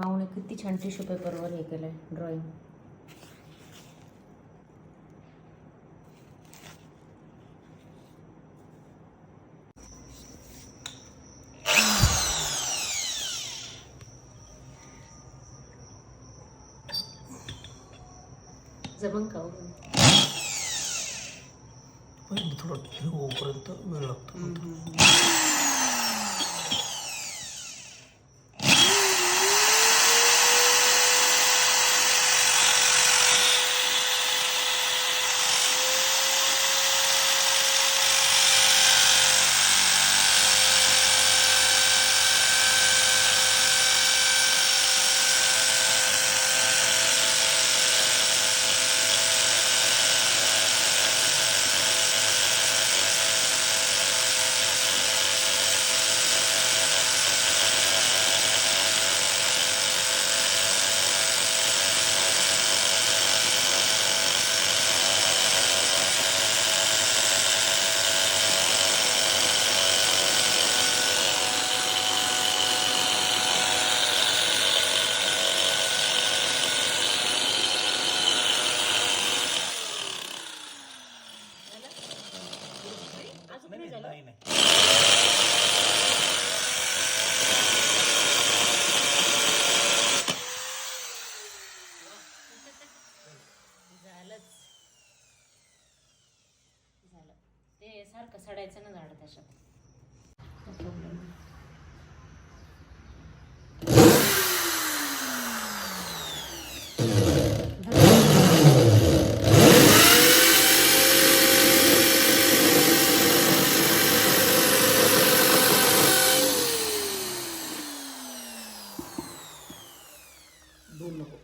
माऊने किती छान टिश्यू पेपरवर हे केलंय ड्रॉइंग जमन का हो? थोडं होईपर्यंत वेळ लागतो. दोन नको.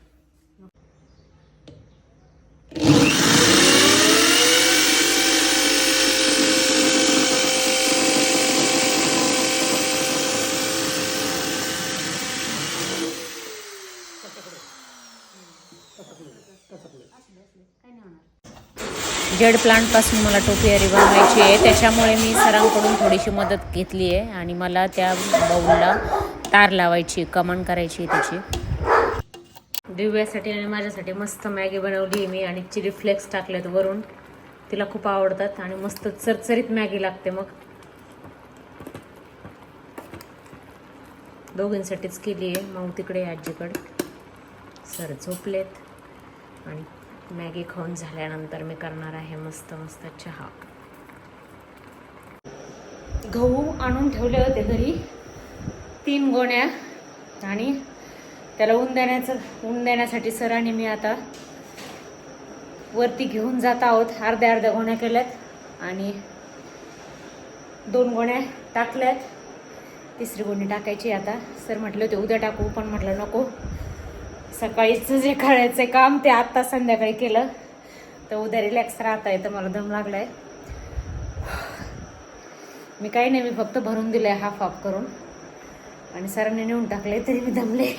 जेड प्लांटपासून मला टोपियारी बनवायची आहे. त्याच्यामुळे मी सरांकडून थोडीशी मदत घेतली आहे आणि मला त्या बाऊलला तार लावायची कमान करायची आहे त्याची. दिव्यासाठी आणि माझ्यासाठी मस्त मॅगी बनवली आहे मी आणि चिली फ्लेक्स टाकलेत वरून. तिला खूप आवडतात आणि मस्त चरचरीत मॅगी लागते मग. दोघींसाठीच केली आहे. मग तिकडे आजीकडे सर झोपलेत. आणि मॅगी खाऊन झाल्यानंतर मी करणार आहे मस्त मस्त चहा. गहू आणून ठेवले होते घरी. तीन गोण्या आणि त्याला ऊन देण्याचं ऊन देण्यासाठी सरांनी मी आता वरती घेऊन जात आहोत. अर्ध्या अर्ध्या गोण्या केल्यात आणि दोन गोण्या टाकल्यात. तिसरी गोणी टाकायची आता. सर म्हटले होते उद्या टाकू पण म्हटलं नको. सकाळीचं जे करायचं काम ते आत्ता संध्याकाळी केलं. तर उद्या रिलॅक्स राहता येतं मला दम लागलाय. मी काही नाही मी फक्त भरून दिलं आहे हाफ हाफ करून. आणि सरांनी नेऊन टाकले तरी मी दमले.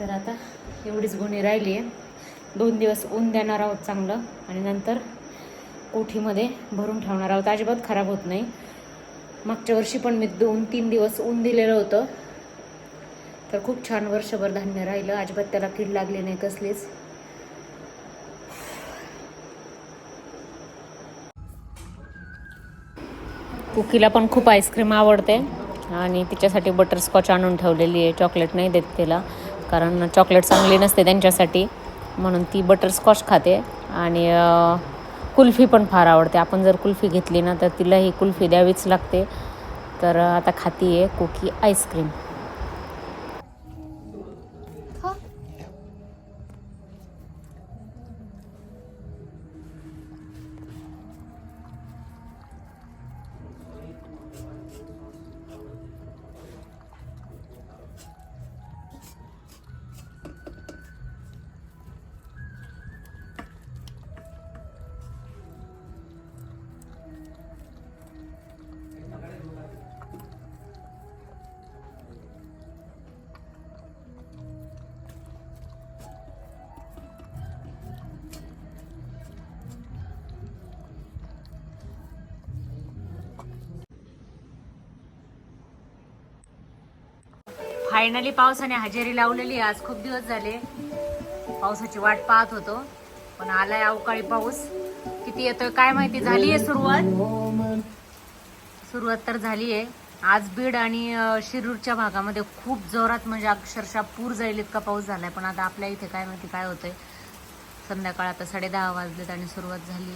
तर आता एवढीच गुन्हे राहिली आहे. दोन दिवस ऊन देणार आहोत चांगलं आणि नंतर कोठीमध्ये भरून ठेवणार आहोत. अजिबात खराब होत नाही. मागच्या वर्षी पण मी दोन तीन दिवस ऊन दिलेलं होतं. तर खूप छान वर्षभर धान्य राहिलं. अजिबात त्याला कीड लागली नाही कसलीच. कुकीला पण खूप आईस्क्रीम आवडते. आणि तिच्यासाठी बटरस्कॉच आणून ठेवलेली आहे. चॉकलेट नाही देत तिला. कारण चॉकलेट चांगली नसते त्यांच्यासाठी. म्हणून ती बटरस्कॉच खाते. आणि कुल्फी पण फार आवडते. आपण जर कुल्फी घेतली ना तर तिला ही कुल्फी द्यावीच लागते. तर आता खाती आहे कुकी आईस्क्रीम फायनली पावसाने हजेरी लावलेली आहे. आज खूप दिवस झाले. पावसाची वाट पाहत होतो. पण आलाय अवकाळी पाऊस. किती येतोय काय माहिती झाली आहे सुरुवात. सुरुवात तर झाली आहे आज बीड आणि शिरूरच्या भागामध्ये खूप जोरात म्हणजे अक्षरशः पूर जाईल इतका पाऊस झालाय. पण आता आपल्या इथे काय माहिती काय होतंय. संध्याकाळ आता साडे दहा वाजलेत आणि सुरुवात झाली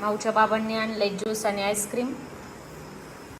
माऊच्या बाबांनी आणलंय ज्यूस आणि आईस्क्रीम